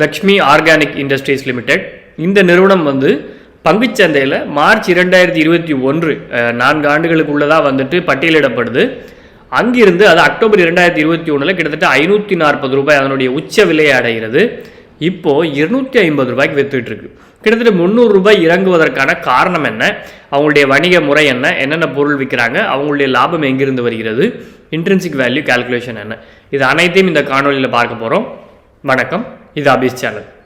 Lakshmi organic industries limited. இந்த நிறுவனம் வந்து பங்குச்சந்தையில் மார்ச் இரண்டாயிரத்தி இருபத்தி ஒன்று நான்கு ஆண்டுகளுக்கு உள்ளதாக வந்துட்டு பட்டியலிடப்படுது. அங்கிருந்து அது அக்டோபர் இரண்டாயிரத்தி இருபத்தி ஒன்றில் கிட்டத்தட்ட ஐநூற்றி நாற்பது ரூபாய் அதனுடைய உச்ச விலையை அடைகிறது. இப்போது இருநூற்றி ஐம்பது ரூபாய்க்கு வித்துட்ருக்கு கிட்டத்தட்ட முந்நூறு ரூபாய் இறங்குவதற்கான காரணம் என்ன? அவங்களுடைய வணிக முறை என்ன? என்னென்ன பொருள் விற்கிறாங்க அவங்களுடைய லாபம் எங்கிருந்து வருகிறது? இன்ட்ரென்சிக் வேல்யூ கால்குலேஷன் என்ன? இது அனைத்தையும் இந்த காணொலியில் பார்க்க போகிறோம் வணக்கம். இது அபிஸ் சேனல்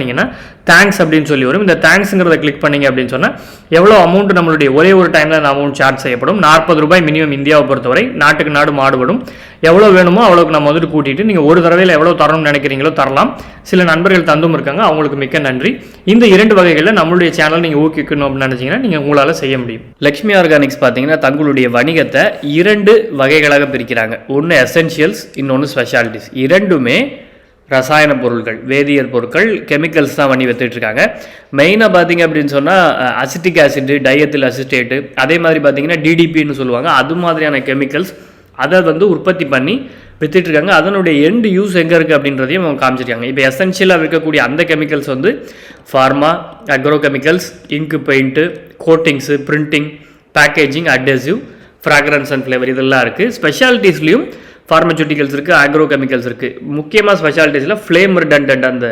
பண்ணிங்கன்னா தேங்க்ஸ் அப்படின்னு சொல்லி வரும். இந்த தேங்க்ஸுங்கிறத கிளிக் பண்ணீங்க அப்படின்னு சொன்னால் எவ்வளோ அமௌண்ட் நம்மளுடைய ஒரே ஒரு டைமில் அந்த அமௌண்ட் சார்ஜ் செய்யப்படும்? நாற்பது ரூபாய் மினிமம் இந்தியாவை பொறுத்தவரை நாட்டுக்கு நாடு மாடுபடும். எவ்வளோ வேணுமோ அவ்வளோக்கு நம்ம வந்துட்டு கூட்டிட்டு நீங்கள் ஒரு தடவையில் எவ்வளோ தரணும்னு நினைக்கிறீங்களோ தரலாம். சில நண்பர்கள் தந்தும் இருக்காங்க அவங்களுக்கு மிக்க நன்றி. இந்த இரண்டு வகைகளில் நம்மளுடைய சேனல் நீங்கள் ஊக்கிக்கணும் அப்படின்னு நினச்சிங்கன்னா நீங்கள் உங்களால் செய்ய முடியும். லக்ஷ்மி ஆர்கானிக்ஸ் பார்த்தீங்கன்னா தங்களுடைய வணிகத்தை இரண்டு வகைகளாக பிரிக்கிறாங்க. ஒன்று எசென்ஷியல்ஸ் இன்னொன்று ஸ்பெஷாலிட்டிஸ் இரண்டுமே ரசாயன பொருட்கள் வேதியியல் பொருட்கள் கெமிக்கல்ஸ் தான் பண்ணி வைத்துட்டுருக்காங்க மெயினாக பார்த்தீங்க அப்படின்னு சொன்னால் அசிட்டிக் ஆசிட்டு டயத்தில் அசிஸ்டேட்டு அதே மாதிரி பார்த்தீங்கன்னா டிடிபின்னு சொல்லுவாங்க. அது மாதிரியான கெமிக்கல்ஸ் அதை வந்து உற்பத்தி பண்ணி வித்துட்ருக்காங்க அதனுடைய எண்டு யூஸ் எங்கே இருக்குது அப்படின்றதையும் அவங்க காமிச்சிருக்காங்க. இப்போ எசென்ஷியலாக இருக்கக்கூடிய அந்த கெமிக்கல்ஸ் வந்து ஃபார்மா அக்ரோ கெமிக்கல்ஸ் இங்கு paint coatings printing packaging adhesive fragrance and flavour இதெல்லாம் இருக்குது ஸ்பெஷாலிட்டிஸ்லேயும் ஃபார்மசூட்டிக்கல்ஸ் இருக்குது ஆக்ரோ கெமிக்கல்ஸ் இருக்குது முக்கியமாக ஸ்பெஷாலிட்டிஸில் ஃப்ளேம் ரிடண்டன்ட் அந்த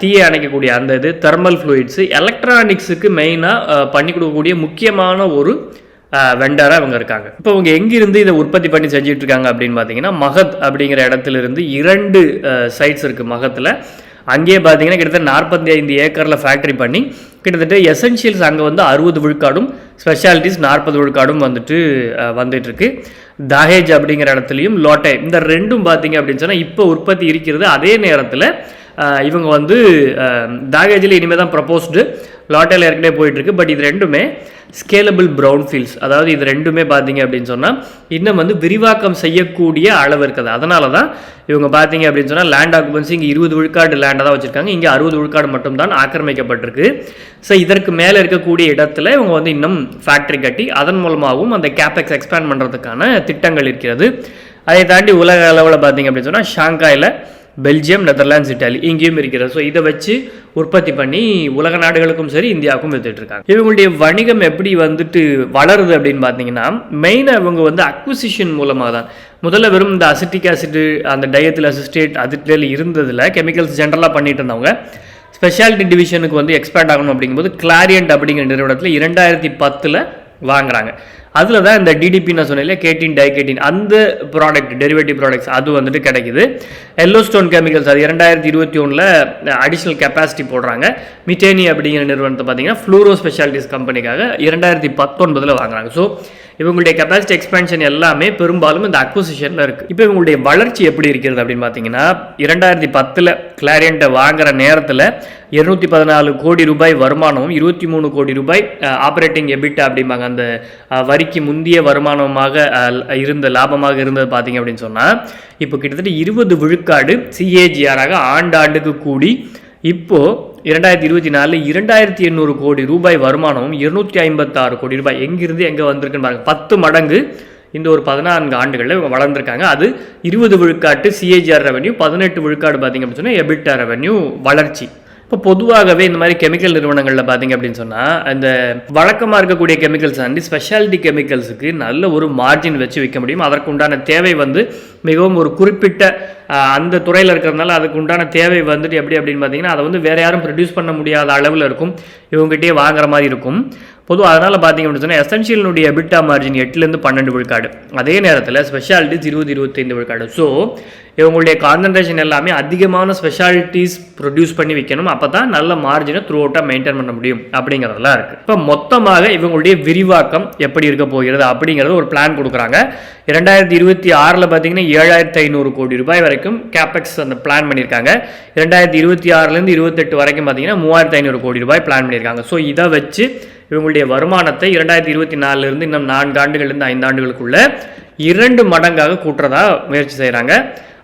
தீயை அணைக்கக்கூடிய அந்த இது தெர்மல் ஃப்ளூயிட்ஸு எலக்ட்ரானிக்ஸுக்கு மெயினாக பண்ணி கொடுக்கக்கூடிய முக்கியமான ஒரு வெண்டராக இவங்க இருக்காங்க. இப்போ இவங்க எங்கிருந்து இதை உற்பத்தி பண்ணி செஞ்சுட்டு இருக்காங்க அப்படின்னு பார்த்தீங்கன்னா மகத் அப்படிங்கிற இடத்துல இருந்து இரண்டு சைட்ஸ் இருக்குது மகத்தில். அங்கேயே பார்த்தீங்கன்னா கிட்டத்தட்ட நாற்பத்தி ஐந்து ஏக்கரில் ஃபேக்ட்ரி பண்ணி கிட்டத்தட்ட எசென்ஷியல்ஸ் அங்கே வந்து அறுபது விழுக்காடும் ஸ்பெஷாலிட்டிஸ் நாற்பது விழுக்காடும் வந்துட்டு வந்துட்டுருக்கு. தஹேஜ் அப்படிங்கிற இடத்துலையும் லோட்டை இந்த ரெண்டும் பார்த்தீங்க அப்படின்னு சொன்னால் இப்போ உற்பத்தி இருக்கிறது அதே நேரத்தில் இவங்க வந்து தாகேஜில் இனிமேல் தான் ப்ரப்போஸ்டு லாட்டையில் ஏற்கனவே போயிட்டுருக்கு. பட் இது ரெண்டுமே ஸ்கேலபிள் ப்ரௌன் ஃபீல்ட்ஸ் அதாவது இது ரெண்டுமே பார்த்தீங்க அப்படின்னு சொன்னால் இன்னும் வந்து விரிவாக்கம் செய்யக்கூடிய அளவு இருக்குது. அதனால தான் இவங்க பார்த்தீங்க அப்படின்னு சொன்னால் லேண்ட் ஆக்குபன்சி இங்கே இருபது விழுக்காடு லேண்டை தான் வச்சுருக்காங்க. இங்கே அறுபது விழுக்காடு மட்டும்தான் ஆக்கிரமிக்கப்பட்டிருக்கு. ஸோ இதற்கு மேலே இருக்கக்கூடிய இடத்துல இவங்க வந்து இன்னும் ஃபேக்ட்ரி கட்டி அதன் மூலமாகவும் அந்த கேபெக்ஸ் எக்ஸ்பேண்ட் பண்ணுறதுக்கான திட்டங்கள் இருக்கிறது. அதை தாண்டி உலக அளவில் பார்த்தீங்க அப்படின்னு சொன்னால் ஷாங்காயில் பெல்ஜியம் நெதர்லாண்ட்ஸ் இட்டாலி இங்கேயும் இருக்கிறது. ஸோ இதை வச்சு உற்பத்தி பண்ணி உலக நாடுகளுக்கும் சரி இந்தியாவுக்கும் வித்துட்டு இருக்காங்க. இவங்களுடைய வணிகம் எப்படி வந்துட்டு வளருது அப்படின்னு பார்த்தீங்கன்னா மெயினாக இவங்க வந்து அக்விசிஷன் மூலமாக தான். முதல்ல வெறும் இந்த அசிட்டிக் ஆசிட் அந்த டயத்தில் அசிஸ்டேட் அதுல இருந்ததில் கெமிக்கல்ஸ் ஜென்ரலாக பண்ணிட்டு இருந்தவங்க. ஸ்பெஷாலிட்டி டிவிஷனுக்கு வந்து எக்ஸ்பேண்ட் ஆகணும் அப்படிங்கும்போது கிளாரியன்ட் அப்படிங்கிற நிறுவனத்தில் இரண்டாயிரத்தி பத்தில் வாங்குறாங்க. அதில் தான் இந்த டிடிபி நான் சொன்னேன் இல்லையா? கேட்டின் டைகேட்டின் அந்த ப்ராடக்ட் டெரிவேட்டிவ் ப்ராடக்ட்ஸ் அது வந்துட்டு கிடைக்குது. எல்லோ ஸ்டோன் கெமிக்கல்ஸ் அது இரண்டாயிரத்தி இருபத்தி ஒன்றில் அடிஷ்னல் கெப்பாசிட்டி போடுறாங்க. மிட்டேனி அப்படிங்கிற நிறுவனத்தை பார்த்தீங்கன்னா ஃப்ளூரோ ஸ்பெஷாலிட்டிஸ் கம்பெனிக்காக இரண்டாயிரத்தி பத்தொன்பதில் வாங்குறாங்க. ஸோ இவங்களுடைய கெப்பாசிட்டி எக்ஸ்பென்ஷன் எல்லாமே பெரும்பாலும் இந்த அக்வசிஷனில் இருக்குது இப்போ இவங்களுடைய வளர்ச்சி எப்படி இருக்கிறது அப்படின்னு பார்த்தீங்கன்னா இரண்டாயிரத்தி பத்தில் கிளாரியண்ட்டை வாங்குற நேரத்தில் இருநூத்தி பதினாலு கோடி ரூபாய் வருமானமும் இருபத்தி மூணு கோடி ரூபாய் ஆப்ரேட்டிங் எபிட் அப்படிம்பாங்க. அந்த வரிக்கு முந்தைய வருமானமாக இருந்த லாபமாக இருந்தது பார்த்தீங்க அப்படின்னு சொன்னால் இப்போ கிட்டத்தட்ட இருபது விழுக்காடு சிஏஜிஆராக ஆண்டாண்டுக்கு கூடி இப்போது இரண்டாயிரத்தி இருபத்தி நாலில் இரண்டாயிரத்தி எண்ணூறு கோடி ரூபாய் வருமானமும் இருநூற்றி ஐம்பத்தாறு கோடி ரூபாய் எங்கிருந்து எங்கே வந்திருக்குன்னு பாருங்க. பத்து மடங்கு இந்த ஒரு பதினான்கு ஆண்டுகளில் இவங்க வளர்ந்துருக்காங்க. அது இருபது விழுக்காட்டு சிஏஜிஆர் ரெவன்யூ பதினெட்டு விழுக்காடு பார்த்தீங்க அப்படின்னு சொன்னால் எபிட்டா ரெவன்யூ வளர்ச்சி. இப்போ பொதுவாகவே இந்த மாதிரி கெமிக்கல் நிறுவனங்களில் பார்த்தீங்க அப்படின்னு சொன்னால் இந்த வழக்கமாக இருக்கக்கூடிய கெமிக்கல்ஸ் தாண்டி ஸ்பெஷாலிட்டி கெமிக்கல்ஸுக்கு நல்ல ஒரு மார்ஜின் வச்சு விற்க முடியும். அதற்கு உண்டான தேவை வந்து மிகவும் ஒரு குறிப்பிட்ட அந்த துறையில் இருக்கிறதுனால அதுக்கு உண்டான தேவை வந்துட்டு எப்படி அப்படின்னு பார்த்தீங்கன்னா அதை வந்து வேறு யாரும் ப்ரொடியூஸ் பண்ண முடியாத அளவில் இருக்கும். இவங்ககிட்டயே வாங்குற மாதிரி இருக்கும். பொதுவாக அதனால் பார்த்தீங்க அப்படின்னு சொன்னால் எசென்ஷியலுடைய எபிட்டா மார்ஜின் எட்டுலேருந்து பன்னெண்டு விழுக்காடு. அதே நேரத்தில் ஸ்பெஷாலிட்டிஸ் இருபது இருபத்தைந்து விழுக்காடு. ஸோ இவங்களுடைய கான்சன்ட்ரேஷன் எல்லாமே அதிகமான ஸ்பெஷாலிட்டிஸ் ப்ரொடியூஸ் பண்ணி வைக்கணும். அப்போ தான் நல்ல மார்ஜினை த்ரூ அவுட்டாக மெயின்டைன் பண்ண முடியும். அப்படிங்கிறதெல்லாம் இருக்குது இப்போ மொத்தமாக இவங்களுடைய விரிவாக்கம் எப்படி இருக்க போகிறது அப்படிங்கிறது ஒரு பிளான் கொடுக்குறாங்க. இரண்டாயிரத்தி இருபத்தி ஆறில் பார்த்தீங்கன்னா ஏழாயிரத்தி ஐநூறு கோடி ரூபாய் வரைக்கும் கேபெக்ஸ் அந்த பிளான் பண்ணியிருக்காங்க. இரண்டாயிரத்தி இருபத்தி ஆறுலேருந்து இருபத்தெட்டு வரைக்கும் பார்த்தீங்கன்னா மூவாயிரத்தி ஐநூறு கோடி ரூபாய் பிளான் பண்ணியிருக்காங்க. ஸோ இதை வச்சு இவங்களுடைய வருமானத்தை இரண்டாயிரத்தி இருபத்தி நாலுலேருந்து இன்னும் நான்கு ஆண்டுகள்லேருந்து ஐந்து ஆண்டுகளுக்குள்ள இரண்டு மடங்காக கூட்டுறதா முயற்சி செய்கிறாங்க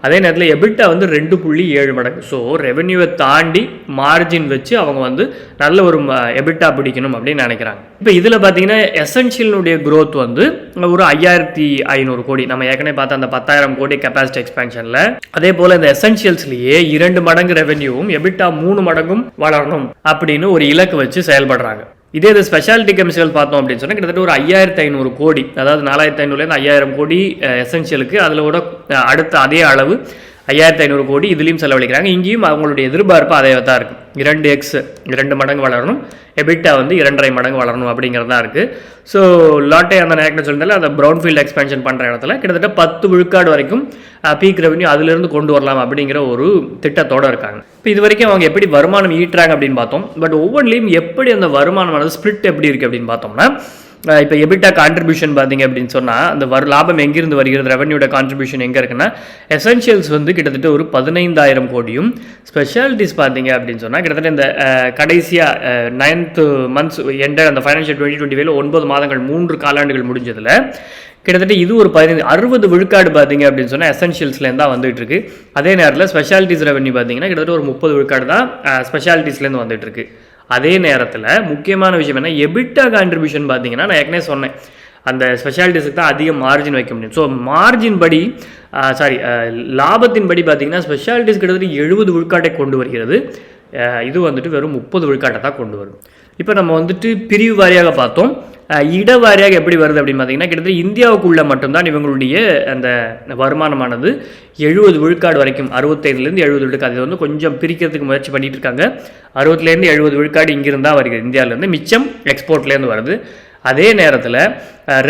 அதே நேரத்தில் எபிட்டா வந்து ரெண்டு புள்ளி ஏழு மடங்கு. ஸோ ரெவென்யூவை தாண்டி மார்ஜின் வச்சு அவங்க வந்து நல்ல ஒரு எபிட்டா பிடிக்கணும் அப்படின்னு நினைக்கிறாங்க. இப்போ இதில் பார்த்தீங்கன்னா எசென்ஷியலுடைய க்ரோத் வந்து ஒரு ஐயாயிரத்தி ஐநூறு கோடி. நம்ம ஏற்கனவே பார்த்த அந்த பத்தாயிரம் கோடி கெப்பாசிட்டி எக்ஸ்பேன்ஷனில் அதே போல் இந்த எசென்ஷியல்ஸ்லேயே இரண்டு மடங்கு ரெவென்யூவும் எபிட்டா மூணு மடங்கும் வளரணும் அப்படின்னு ஒரு இலக்கு வச்சு செயல்படுறாங்க. இதே இது ஸ்பெஷாலிட்டி கெமிக்கல் பார்த்தோம் அப்படின்னு சொன்னால் கிட்டத்தட்ட ஒரு ஐயாயிரத்தி ஐநூறு கோடி அதாவது நாலாயிரத்தி ஐநூறுலேருந்து ஐயாயிரம் கோடி எசென்ஷியலுக்கு அதில் கூட அடுத்த அதே அளவு ஐயாயிரத்தி ஐநூறு கோடி இதுலேயும் செலவழிக்கிறாங்க. இங்கேயும் அவங்களுடைய எதிர்பார்ப்பு அதே தான் இருக்குது இரண்டு எக்ஸ் இரண்டு மடங்கு வளரணும். எபிட்டா வந்து இரண்டரை மடங்கு வளரணும் அப்படிங்கிறதா இருக்குது ஸோ லாட்டே அந்த நேரத்தில் சொல்லியிருந்தால அந்த ப்ரௌன் ஃபீல்டு எக்ஸ்பென்ஷன் பண்ணுற இடத்துல கிட்டத்தட்ட பத்து விழுக்காடு வரைக்கும் பீக் ரெவன்யூ அதிலிருந்து கொண்டு வரலாம் அப்படிங்கிற ஒரு திட்டத்தோடு இருக்காங்க. இப்போ இது வரைக்கும் அவங்க எப்படி வருமானம் ஈட்டுறாங்க அப்படின்னு பார்த்தோம். பட் ஒவ்வொன்றிலையும் எப்படி அந்த வருமானமானது ஸ்பிளிட் எப்படி இருக்குது அப்படின்னு பார்த்தோம்னா இப்போ எபிட்டா கான்ட்ரிபியூஷன் பார்த்தீங்க அப்படின்னு சொன்னால் அந்த வரு லாபம் எங்கிருந்து வருகிறது? ரெவன்யூட கான்ட்ரிபியூஷன் எங்கே இருக்குன்னா எசென்ஷியல்ஸ் வந்து கிட்டத்தட்ட ஒரு பதினைந்தாயிரம் கோடியும் ஸ்பெஷாலிட்டிஸ் பார்த்தீங்க அப்படின்னு சொன்னால் கிட்டத்தட்ட இந்த கடைசியாக நைன்த்து மந்த்ஸ் எண்டர் அந்த ஃபைனான்ஷியல் டுவெண்ட்டி டுவெண்ட்டி ஒன்பது மாதங்கள் மூன்று காலாண்டுகள் முடிஞ்சதில் கிட்டத்தட்ட இது ஒரு பதினைந்து அறுபது விழுக்காடு பார்த்தீங்க அப்படின்னு சொன்னால் எசென்ஷியல்ஸ்லேருந்து தான் வந்துட்டு இருக்கு அதே நேரத்தில் ஸ்பெஷாலிட்டிஸ் ரெவன்யூ பார்த்தீங்கன்னா கிட்டத்தட்ட ஒரு முப்பது விழுக்காடு தான் ஸ்பெஷாலிட்டிஸ்லேருந்து வந்துட்டு இருக்கு அதே நேரத்தில் முக்கியமான விஷயம் என்ன? எபிட்டா கான்ட்ரிபியூஷன் பார்த்தீங்கன்னா நான் ஏற்கனவே சொன்னேன். அந்த ஸ்பெஷாலிட்டிஸுக்கு தான் அதிக மார்ஜின் வைக்க முடியும். ஸோ மார்ஜின் படி சாரி லாபத்தின் படி பார்த்தீங்கன்னா ஸ்பெஷாலிட்டிஸ் கிட்டத்தட்ட எழுபது விழுக்காட்டை கொண்டு வருகிறது. இது வந்துட்டு வெறும் முப்பது விழுக்காட்டை தான் கொண்டு வரும். இப்போ நம்ம வந்துட்டு பிரிவு வாரியாக பார்த்தோம். இடவாரியாக இட வாரியாக எப்படி வருது அப்படின்னு பார்த்தீங்கன்னா கிட்டத்தட்ட இந்தியாவுக்குள்ளே மட்டும்தான் இவங்களுடைய அந்த வருமானமானது எழுபது விழுக்காடு வரைக்கும் அறுபத்தைந்துலேருந்து எழுபது விழுக்காடு. இது வந்து கொஞ்சம் பிரிக்கிறதுக்கு முயற்சி பண்ணிகிட்டு இருக்காங்க. அறுபதுலேருந்து எழுபது விழுக்காடு இங்கிருந்து தான் வருகிறது. இந்தியாவிலேருந்து மிச்சம் எக்ஸ்போர்ட்லேருந்து வருது. அதே நேரத்தில்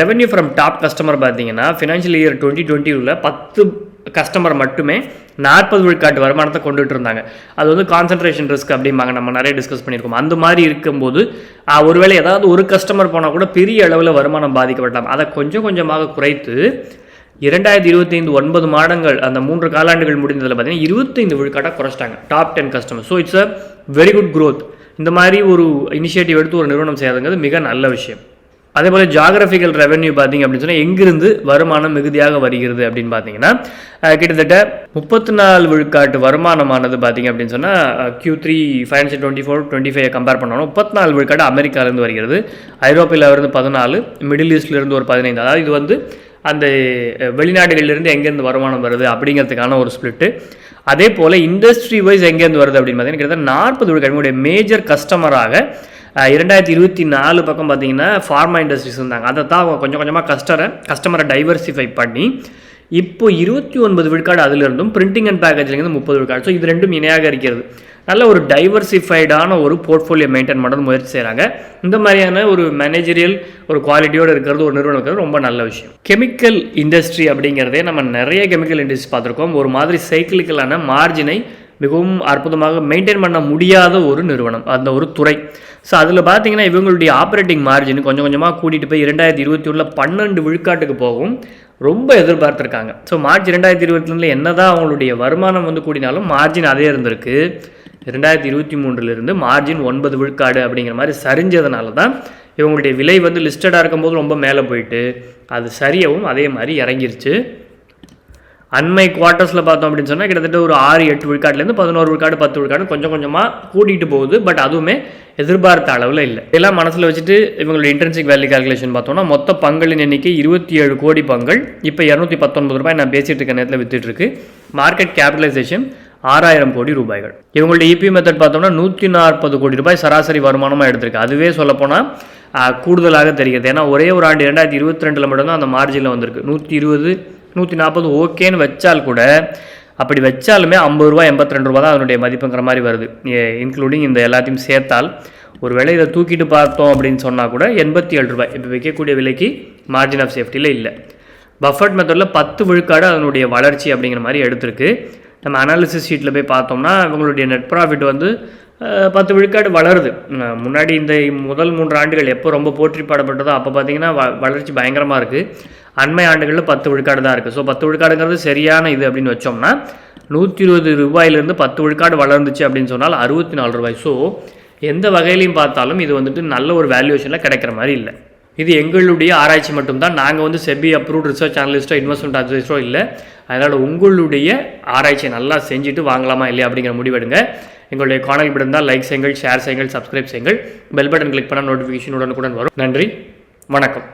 ரெவென்யூ ஃப்ரம் டாப் கஸ்டமர் பார்த்தீங்கன்னா ஃபினான்ஷியல் இயர் டுவெண்ட்டி டுவெண்ட்டியில் பத்து கஸ்டமர் மட்டுமே நாற்பது விழுக்காட்டு வருமானத்தை கொண்டுட்டு இருந்தாங்க. அது வந்து கான்சன்ட்ரேஷன் ரிஸ்க் அப்படிம்பாங்க. நம்ம நிறைய டிஸ்கஸ் பண்ணியிருக்கோம். அந்த மாதிரி இருக்கும்போது ஒருவேளை ஏதாவது ஒரு கஸ்டமர் போனால் கூட பெரிய அளவில் வருமானம் பாதிக்கப்படலாம். அதை கொஞ்சம் கொஞ்சமாக குறைத்து இரண்டாயிரத்தி இருபத்தைந்து ஒன்பது மாதங்கள் அந்த மூன்று காலாண்டுகள் முடிந்ததில் பார்த்தீங்கன்னா இருபத்தைந்து விழுக்காட்டாக குறைச்சிட்டாங்க. Top ten customer so it's a very good growth இந்த மாதிரி ஒரு இனிஷியேட்டிவ் எடுத்து ஒரு நிறுவனம் செய்யறதுங்கிறது மிக நல்ல விஷயம். அதே போல் ஜாகிரபிக்கல் ரெவென்யூ பார்த்தீங்க அப்படின்னு சொன்னால் எங்கிருந்து வருமானம் மிகுதியாக வருகிறது அப்படின்னு பார்த்தீங்கன்னா கிட்டத்தட்ட முப்பத்தி நாலு விழுக்காட்டு வருமானமானது பார்த்தீங்க அப்படின்னு சொன்னால் Q three financial twenty four twenty five compare பண்ணணும் முப்பத்தி நாலு விழுக்காடு அமெரிக்காவிலேருந்து வருகிறது. ஐரோப்பியிலிருந்து பதினாலு மிடில் ஈஸ்ட்லேருந்து ஒரு பதினைந்து. அதாவது இது வந்து அந்த வெளிநாடுகளிலிருந்து எங்கேருந்து வருமானம் வருது அப்படிங்கிறதுக்கான ஒரு ஸ்பிளிட்டு அதே போல் இண்டஸ்ட்ரி வைஸ் எங்கேருந்து வருது அப்படின்னு பார்த்தீங்கன்னா கிட்டத்தட்ட நாற்பது விழுக்காடு. மேஜர் கஸ்டமராக இரண்டாயிரத்தி இருபத்தி நாலு பக்கம் பார்த்தீங்கன்னா ஃபார்மா இண்டஸ்ட்ரீஸ் இருந்தாங்க. அதை தான் அவங்க கொஞ்சம் கொஞ்சமாக கஸ்டரை கஸ்டமரை டைவர்சிஃபை பண்ணி இப்போ இருபத்தி ஒன்பது விழுக்காடு அதிலிருந்தும் பிரிண்டிங் அண்ட் பேக்கேஜிலேருந்து முப்பது விழுக்காடு. ஸோ இது ரெண்டும் இணையாக இருக்கிறது. நல்ல ஒரு டைவர்சிஃபைடான ஒரு போர்ட்ஃபோலியோ மெயின்டைன் பண்ண முயற்சி செய்கிறாங்க இந்த மாதிரியான ஒரு மேனேஜரியல் ஒரு குவாலிட்டியோடு இருக்கிறது ஒரு நிறுவனம் இருக்கிறது ரொம்ப நல்ல விஷயம். கெமிக்கல் இண்டஸ்ட்ரி அப்படிங்கிறதே நம்ம நிறைய கெமிக்கல் இண்டஸ்ட்ரி பார்த்துருக்கோம். ஒரு மாதிரி சைக்கிளிக்கலான மார்ஜினை மிகவும் அற்புதமாக மெயின்டைன் பண்ண முடியாத ஒரு நிறுவனம் அந்த ஒரு துறை. ஸோ அதில் பார்த்தீங்கன்னா இவங்களுடைய ஆப்ரேட்டிங் மார்ஜின் கொஞ்சம் கொஞ்சமாக கூட்டிகிட்டு போய் இரண்டாயிரத்தி இருபத்தி ஒன்றில் பன்னெண்டு விழுக்காட்டுக்கு போகும். ரொம்ப எதிர்பார்த்துருக்காங்க. ஸோ மார்ச் ரெண்டாயிரத்தி இருபத்தி ரெண்டில் என்ன தான் அவங்களுடைய வருமானம் வந்து கூடினாலும் மார்ஜின் அதே இருந்திருக்கு. ரெண்டாயிரத்தி இருபத்தி மூன்றுலேருந்து மார்ஜின் ஒன்பது விழுக்காடு அப்படிங்கிற மாதிரி சரிஞ்சதுனால தான் இவங்களுடைய விலை வந்து லிஸ்டடாக இருக்கும்போது ரொம்ப மேலே போயிட்டு அது சரியவும் அதே மாதிரி இறங்கிருச்சு. அண்மை குவார்ட்டர்ஸில் பார்த்தோம் அப்படின்னு சொன்னால் கிட்டத்தட்ட ஒரு ஆறு எட்டு விழுக்காட்லேருந்து பதினோரு விழுக்காடு பத்து விழுக்காடு கொஞ்சம் கொஞ்சமாக கூட்டிகிட்டு போகுது. பட் அதுவுமே எதிர்பார்த்த அளவில் இல்லை. இதெல்லாம் மனசில் வச்சுட்டு இவங்களுடைய இன்டர்ன்ஷிப் வேல்யூ கால்குலேஷன் பார்த்தோம்னா மொத்த பங்களின் எண்ணிக்கை இருபத்தி ஏழு கோடி பங்கள். இப்போ இரநூத்தி பத்தொன்பது ரூபாய் நான் பேசிகிட்டு இருக்க நேரத்தில் விற்றுட்டுருக்கு மார்க்கெட் கேபிட்டலைசேஷன் ஆறாயிரம் கோடி ரூபாய்கள். இவங்களுடைய இபி மெத்தட் பார்த்தோம்னா நூற்றி நாற்பது கோடி ரூபாய் சராசரி வருமானமாக எடுத்திருக்கு. அதுவே சொல்லப்போனால் கூடுதலாக தெரிகிறது. ஏன்னா ஒரே ஒரு ஆண்டு ரெண்டாயிரத்தி இருபத்தி ரெண்டில் மட்டும்தான் அந்த மார்ஜினில் வந்திருக்கு. நூற்றி இருபது நூற்றி நாற்பது ஓகேன்னு வச்சால் கூட அப்படி வச்சாலுமே ஐம்பது ரூபா எண்பத்தி ரெண்டு ரூபா தான் அதனுடைய மதிப்புங்கிற மாதிரி வருது. இன்க்ளூடிங் இந்த எல்லாத்தையும் சேர்த்தால் ஒரு வேளை இதை தூக்கிட்டு பார்த்தோம் அப்படின்னு சொன்னால் கூட எண்பத்தி ஏழு ரூபாய். இப்போ விற்கக்கூடிய விலைக்கு மார்ஜின் ஆஃப் சேஃப்டியில் இல்லை. பஃபர்ட் மெத்தடில் பத்து விழுக்காடு அதனுடைய வளர்ச்சி அப்படிங்கிற மாதிரி எடுத்திருக்கு. நம்ம அனாலிசிஸ் ஷீட்டில் போய் பார்த்தோம்னா இவங்களுடைய நெட் ப்ராஃபிட் வந்து பத்து விழுக்காடு வளருது. முன்னாடி இந்த முதல் மூன்று ஆண்டுகள் எப்போ ரொம்ப போற்றி பாடப்பட்டதோ அப்போ பார்த்தீங்கன்னா வ வளர்ச்சி பயங்கரமாக இருக்குது அண்மை ஆண்டுகளில் பத்து விழுக்காடு தான் இருக்குது ஸோ பத்து விழுக்காடுங்கிறது சரியான இது அப்படின்னு வச்சோம்னா நூற்றி இருபது ரூபாயிலிருந்து பத்து விழுக்காடு வளர்ந்துச்சு அப்படின்னு சொன்னால் அறுபத்தி நாலு ரூபாய். ஸோ எந்த வகையிலையும் பார்த்தாலும் இது வந்துட்டு நல்ல ஒரு வேல்யூவேஷனில் கிடைக்கிற மாதிரி இல்லை. இது எங்களுடைய ஆராய்ச்சி மட்டும்தான். நாங்கள் வந்து செபி அப்ரூவ்ட் ரிசர்ச் அனலிஸ்ட்டோ இன்வெஸ்ட்மெண்ட் அட்வைஸரோ இல்லை. அதனால் உங்களுடைய ஆராய்ச்சியை நல்லா செஞ்சுட்டு வாங்கலாமா இல்லையா அப்படிங்கிற முடிவெடுங்க. எங்களுடைய காணல் இருந்தால் லைக் செய்யுங்கள் ஷேர் செய்யுங்கள் சப்ஸ்கிரைப் செய்யுங்கள். பெல் பட்டன் கிளிக் பண்ணால் நோட்டிஃபிகேஷன் உடனுக்குடன் வரும். நன்றி வணக்கம்.